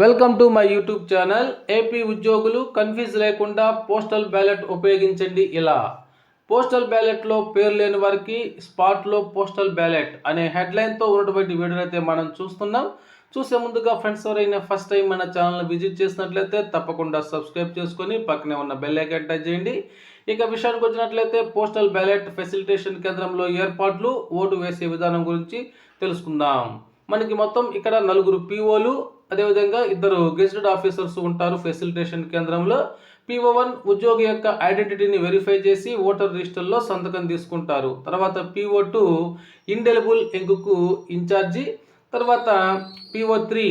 Welcome to my YouTube channel. AP ఉద్యోగులు confuse లేకుండా postal ballot ఉపయోగించండి ఇలా. పోస్టల్ బ్యాలెట్లో పేరు లేని వారికి స్పాట్లో పోస్టల్ బ్యాలెట్ అనే హెడ్లైన్తో ఉన్నటువంటి వీడియోని అయితే మనం చూస్తున్నాం. చూసే ముందుగా ఫ్రెండ్స్ ఎవరైనా ఫస్ట్ టైం మన ఛానల్ విజిట్ చేసినట్లయితే తప్పకుండా సబ్స్క్రైబ్ చేసుకొని పక్కనే ఉన్న బెల్ ఐకాన్ టచ్ చేయండి. ఇక విషయానికి వచ్చినట్లయితే పోస్టల్ బ్యాలెట్ ఫెసిలిటేషన్ కేంద్రంలో ఏర్పాట్లు ఓటు వేసే విధానం గురించి తెలుసుకుందాం. మనకి మొత్తం ఇక్కడ నలుగురు పీఓలు అదేవిధంగా ఇద్దరు గెజిటెడ్ ఆఫీసర్స్ ఉంటారు ఫెసిలిటేషన్ కేంద్రంలో. పిఓ వన్ ఉద్యోగి యొక్క ఐడెంటిటీని వెరిఫై చేసి ఓటర్ రిజిస్టర్లో సంతకం తీసుకుంటారు. తర్వాత పిఓ టూ ఇండెలిబుల్ ఎంకుకు ఇన్ఛార్జి. తర్వాత పిఓ త్రీ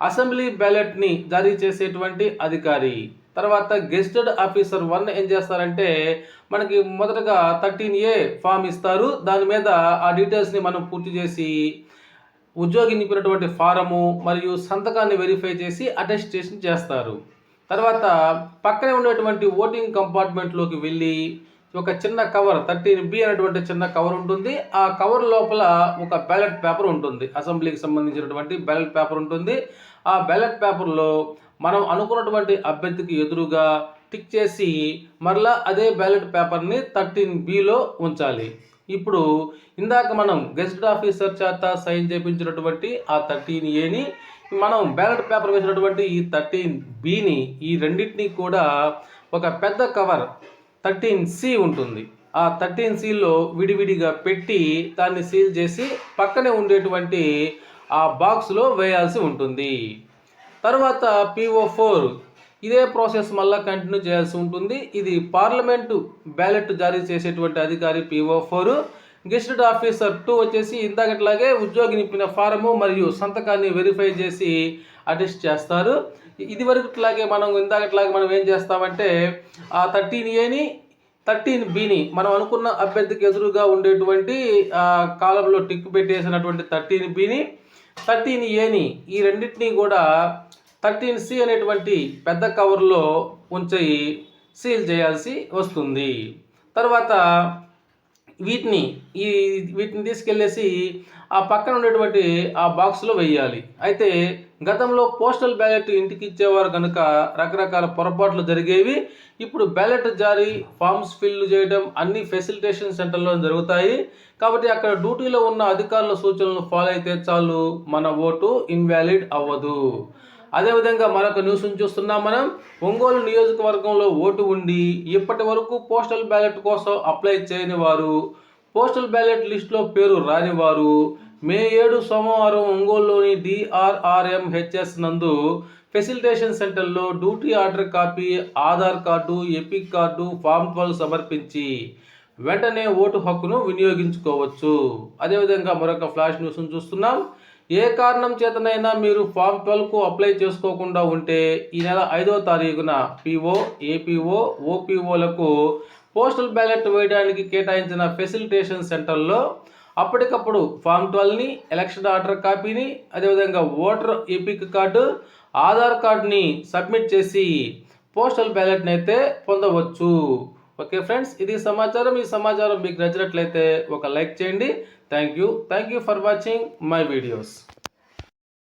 అసెంబ్లీ బ్యాలెట్ని జారీ చేసేటువంటి అధికారి. తర్వాత గెస్టెడ్ ఆఫీసర్ వన్ ఏం చేస్తారంటే మనకి మొదటగా థర్టీన్ ఏ ఫామ్ ఇస్తారు. దాని మీద ఆ డీటెయిల్స్ని మనం పూర్తి చేసి ఉద్యోగి నింపినటువంటి ఫారము మరియు సంతకాన్ని వెరిఫై చేసి అటెస్టేషన్ చేస్తారు. తర్వాత పక్కనే ఉండేటువంటి ఓటింగ్ కంపార్ట్మెంట్లోకి వెళ్ళి ఒక చిన్న కవర్ థర్టీన్ బి అనేటువంటి చిన్న కవర్ ఉంటుంది. ఆ కవర్ లోపల ఒక బ్యాలెట్ పేపర్ ఉంటుంది. అసెంబ్లీకి సంబంధించినటువంటి బ్యాలెట్ పేపర్ ఉంటుంది. ఆ బ్యాలెట్ పేపర్లో మనం అనుకున్నటువంటి అభ్యర్థికి ఎదురుగా టిక్ చేసి మరలా అదే బ్యాలెట్ పేపర్ని థర్టీన్ బిలో ఉంచాలి. ఇప్పుడు ఇందాక మనం గెస్ట్ ఆఫీసర్ చేత సైన్ చేయించినటువంటి ఆ థర్టీన్ ఏని మనం బ్యాలెట్ పేపర్ వేసినటువంటి ఈ థర్టీన్ బిని ఈ రెండింటినీ కూడా ఒక పెద్ద కవర్ థర్టీన్ సి ఉంటుంది. ఆ థర్టీన్ సీల్లో విడివిడిగా పెట్టి దాన్ని సీల్ చేసి పక్కనే ఉండేటువంటి ఆ బాక్స్లో వేయాల్సి ఉంటుంది. తర్వాత పిఓ ఫోర్ ఇదే ప్రాసెస్ మళ్ళీ కంటిన్యూ చేయాల్సి ఉంటుంది. ఇది పార్లమెంటు బ్యాలెట్ జారీ చేసేటువంటి అధికారి PO four. Gazetted officer two వచ్చేసి ఇందాకట్లాగే ఉద్యోగి నింపిన ఫారము మరియు సంతకాన్ని వెరిఫై చేసి అటెస్ట్ చేస్తారు. ఇది వరకుట్లాగే మనం ఇందాకట్లాగే మనం ఏం చేస్తామంటే ఆ థర్టీన్ ఏని థర్టీన్ బిని మనం అనుకున్న అభ్యర్థికి ఎదురుగా ఉండేటువంటి కాలంలో టిక్ పెట్టేసినటువంటి థర్టీన్ బిని థర్టీన్ ఏని ఈ రెండింటినీ కూడా థర్టీన్ సి అనేటువంటి పెద్ద కవర్లో ఉంచి సీల్ చేయాల్సి వస్తుంది. తర్వాత వీటిని ఈ వీటిని తీసుకెళ్ళేసి ఆ పక్కన ఉండేటువంటి ఆ బాక్స్లో వేయాలి. అయితే గతంలో పోస్టల్ బ్యాలెట్ ఇంటికి ఇచ్చేవారు కనుక రకరకాల పొరపాట్లు జరిగేవి. ఇప్పుడు బ్యాలెట్ జారీ ఫామ్స్ ఫిల్ చేయడం అన్ని ఫెసిలిటేషన్ సెంటర్లో జరుగుతాయి. కాబట్టి అక్కడ డ్యూటీలో ఉన్న అధికారుల సూచనలు ఫాలో అయితే చాలు. మన ఓటు ఇన్వాలిడ్ అవ్వదు. అదేవిధంగా మరొక న్యూస్ను చూస్తున్నాం మనం. ఒంగోలు నియోజకవర్గంలో ఓటు ఉండి ఇప్పటి వరకు పోస్టల్ బ్యాలెట్ కోసం అప్లై చేయని వారు పోస్టల్ బ్యాలెట్ లిస్టులో పేరు రాని వారు మే ఏడు సోమవారం ఒంగోలులోని డిఆర్ఆర్ఎంహెచ్ఎస్ నందు ఫెసిలిటేషన్ సెంటర్లో duty order copy Aadhaar card EPIC card form twelve సమర్పించి వెంటనే ఓటు హక్కును వినియోగించుకోవచ్చు. అదేవిధంగా మరొక ఫ్లాష్ న్యూస్ను చూస్తున్నాం. ఏ కారణం చేతనైనా మీరు ఫామ్ ట్వెల్వ్కు అప్లై చేసుకోకుండా ఉంటే ఈ నెల ఐదో తారీఖున పిఓ ఏపీఓ ఓపీఓలకు పోస్టల్ బ్యాలెట్ వేయడానికి కేటాయించిన ఫెసిలిటేషన్ సెంటర్లో అప్పటికప్పుడు ఫామ్ ట్వెల్వ్ని ఎలక్షన్ ఆర్డర్ కాపీని అదేవిధంగా ఓటర్ ఎపిక్ కార్డు ఆధార్ కార్డుని సబ్మిట్ చేసి పోస్టల్ బ్యాలెట్ని అయితే పొందవచ్చు. ఓకే ఫ్రెండ్స్ ఇది సమాచారం. ఈ సమాచారం మీకు నచ్చినట్లయితే ఒక లైక్ చేయండి. Thank you. Thank you for watching my videos.